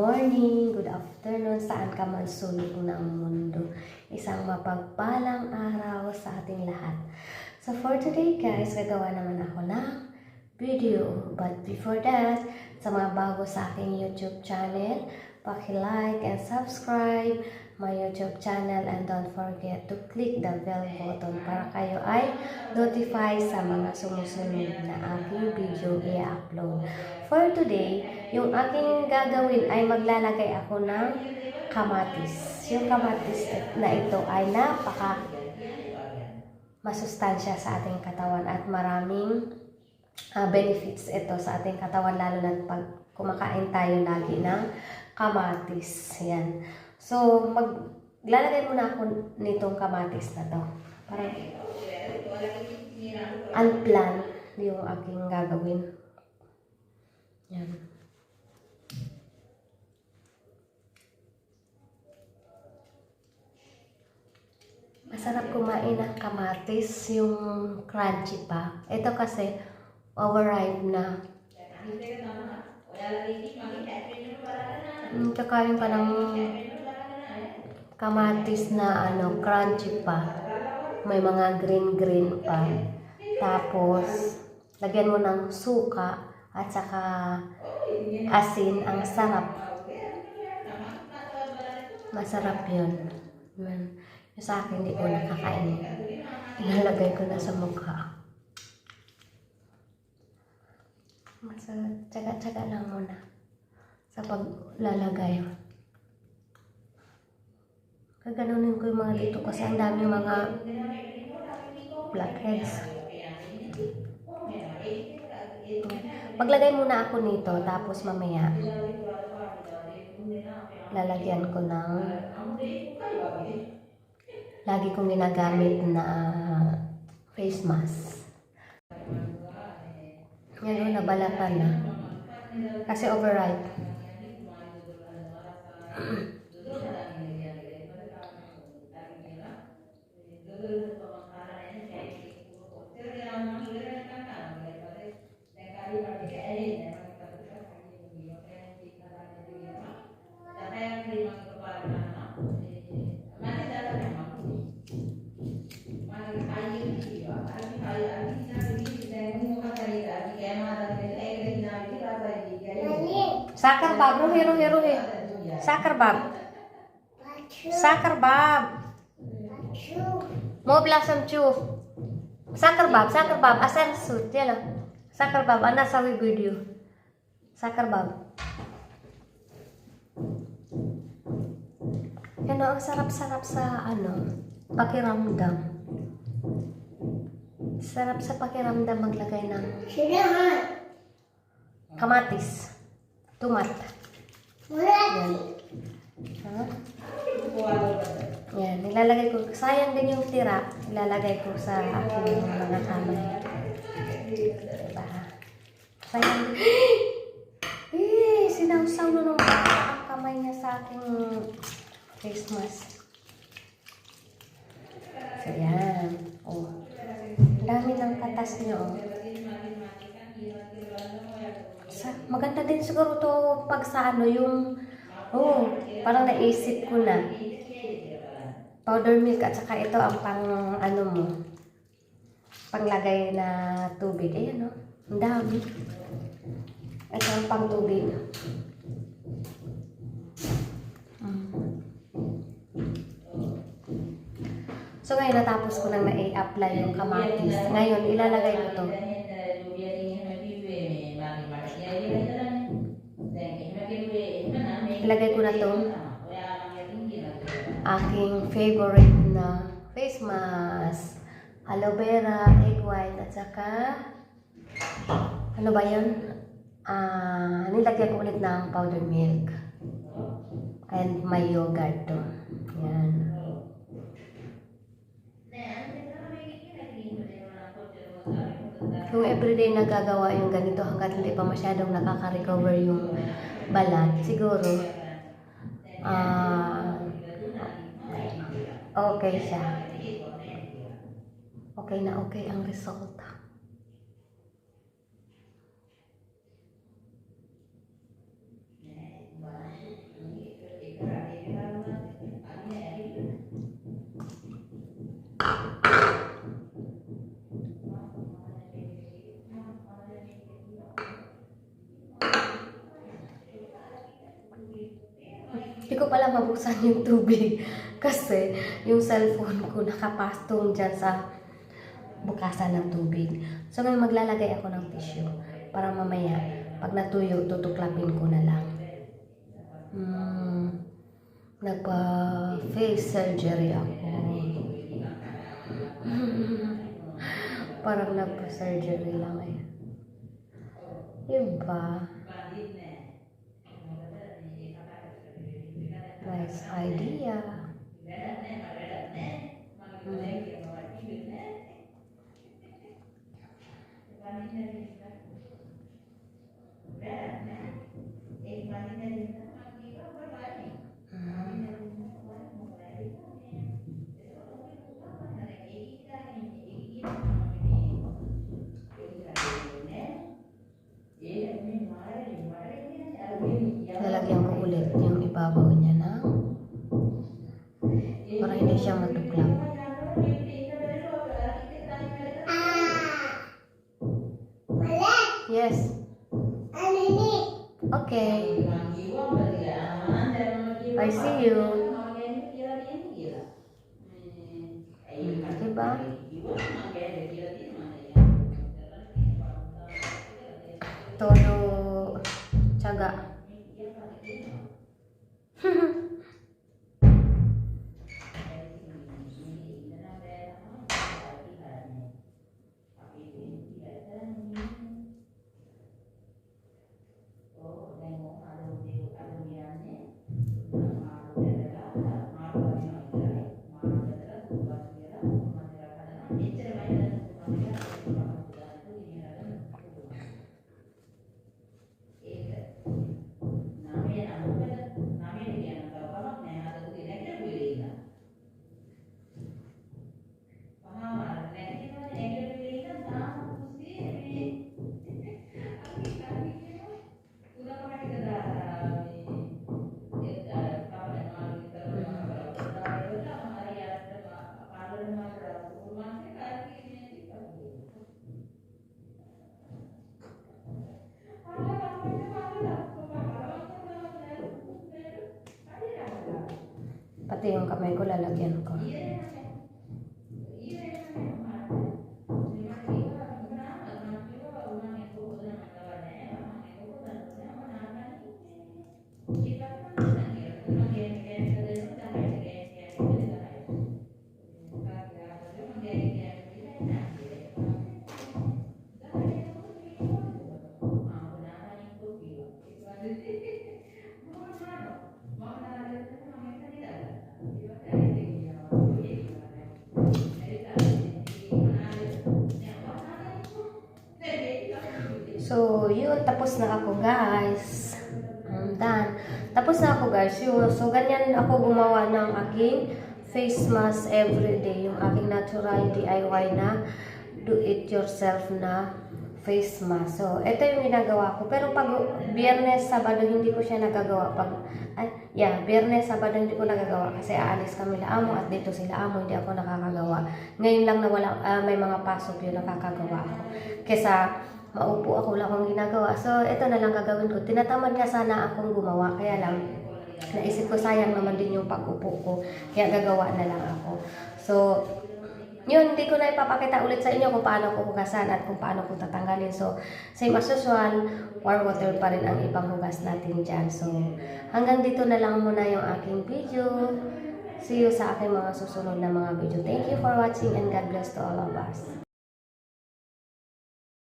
morning, good afternoon, saan ka man sulok ng mundo. Isang mapagpalang araw sa ating lahat. So for today guys, gagawa naman ako ng video. But before that, sa mga bago sa aking YouTube channel, paki-like and subscribe my YouTube channel and don't forget to click the bell button para kayo ay notify sa mga sumusunod na aking video i-upload. For today, yung aking gagawin ay maglalagay ako ng kamatis. Yung kamatis na ito ay napaka masustansya sa ating katawan at maraming ah, benefits ito sa ating katawan lalo na pag kumakain tayo lagi ng kamatis. Yan. So, maglalagay muna ako nitong kamatis na to. Parang unplanned yung aking gagawin. Masarap kumain ng kamatis, yung crunchy pa. Ito kasi, overripe na. Mm, kakain ka ng kamatis na ano, crunchy pa. May mga green-green pa. Tapos, lagyan mo ng suka at saka asin. Ang sarap. Masarap yun. Man. Yung sa akin, hindi ko nakakain. Inalagay ko na sa mukha. Masarap. Tsaga-tsaga lang muna sa paglalagay. Kaganunin ko yung mga dito kasi ang dami mga blackheads. Maglagay muna ako nito tapos mamaya lalagyan ko ng lagi kong ginagamit na face mask. Ngayon, nabalatan na. Kasi overripe. Sakar bab, ruhe ruhe ruhe. Sakar bab. Sakar bab. Mau blossom chu. Sakar bab, sakar bab. Asal sud, jala. Sakar bab, ana sawi video. Sakar bab. Ano, ang sarap-sarap sa ano, pakiramdam. Sarap sa pakiramdam maglagay ng kamatis. Tumat. Yan. Ha? Yan, nilalagay ko. Sayang din yung tira. Nilalagay ko sa aking mga kamay. Diba? Sayang din. Eh, sinawsaw na ang kamay niya sa aking face mask. So, yan. Oh. Dami ng katas niya, oh. Sa, maganda din siguro to pag sa ano yung oh, parang naisip ko na. Powder milk at saka ito ang pang ano mo panglagay na tubig. Ayan oh ang dami. Ito ang pang tubig so ngayon natapos ko nang na-apply yung kamatis. Ngayon ilalagay ko to Ilagay ko na to. Aking favorite na face mask. Aloe vera, egg white, at saka ano ba yun? Ah, nilagyan ko ulit ng powder milk. And may yogurt to. Yan. Kung everyday nagagawa yung ganito hanggat hindi pa masyadong nakaka-recover yung balat, siguro ah okay siya. Okay na okay ang resulta. Hindi ko pala mabuksan yung tubig kasi yung cellphone ko nakapastong dyan sa bukasan ng tubig. So ngayon maglalagay ako ng tissue para mamaya pag natuyo tutuklapin ko na lang. Hmm, nagpa-face surgery ako. Parang nagpa-surgery lang eh. Diba? Idea. Lalagyan ko ulit yung ibabaw niya I see you. Diba? Todo Pati yung kamay ko lalagyan ko. So, tapos na ako guys. I'm done. Tapos na ako guys. So, ganyan ako gumawa ng aking face mask everyday. Yung aking natural DIY na do-it-yourself na face mask. So, ito yung ginagawa ko. Pero pag biyernes, sabado, hindi ko siya nagagawa. Pag, ay, yeah, biyernes, sabado, hindi ko nagagawa. Kasi aalis kami la amo at dito sila amo, hindi ako nakakagawa. Ngayon lang na wala, ah, may mga pasok yun, nakakagawa ako. Kesa, maupo ako lang akong ginagawa. So, ito na lang gagawin ko. Tinatamad nga sana akong gumawa. Kaya lang, naisip ko sayang naman din yung pag-upo ko. Kaya gagawa na lang ako. So, yun, hindi ko na ipapakita ulit sa inyo kung paano ko hugasan at kung paano ko tatanggalin. So, same as usual, warm water pa rin ang ibang hugas natin dyan. So, hanggang dito na lang muna yung aking video. See you sa aking mga susunod na mga video. Thank you for watching and God bless to all of us.